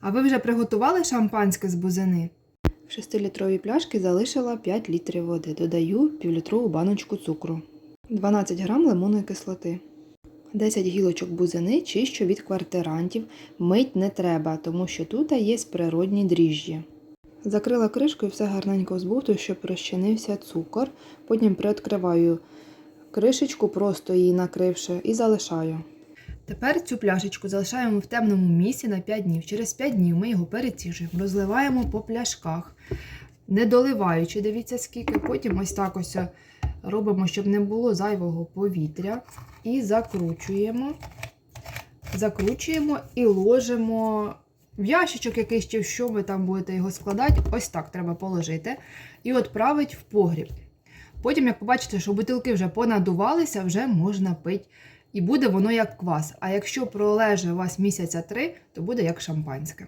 А ви вже приготували шампанське з бузини? В 6-літровій пляшки залишила 5 літрів води. Додаю півлітрову баночку цукру, 12 грам лимонної кислоти. 10 гілочок бузини чищу від квартирантів. Мить не треба, тому що тут є природні дріжджі. Закрила кришкою, все гарненько збухтую, щоб розчинився цукор. Потім приоткриваю кришечку, просто її накривши, і залишаю. Тепер цю пляшечку залишаємо в темному місці на 5 днів. Через 5 днів ми його переціжуємо, розливаємо по пляшках, не доливаючи, дивіться скільки. Потім ось так ось робимо, щоб не було зайвого повітря. І закручуємо. Закручуємо і ложимо в ящичок якийсь, чи що ви там будете його складати. Ось так треба положити. І відправити в погріб. Потім, як побачите, що бутилки вже понадувалися, вже можна пити. І буде воно як квас. А якщо пролеже у вас місяця три, то буде як шампанське.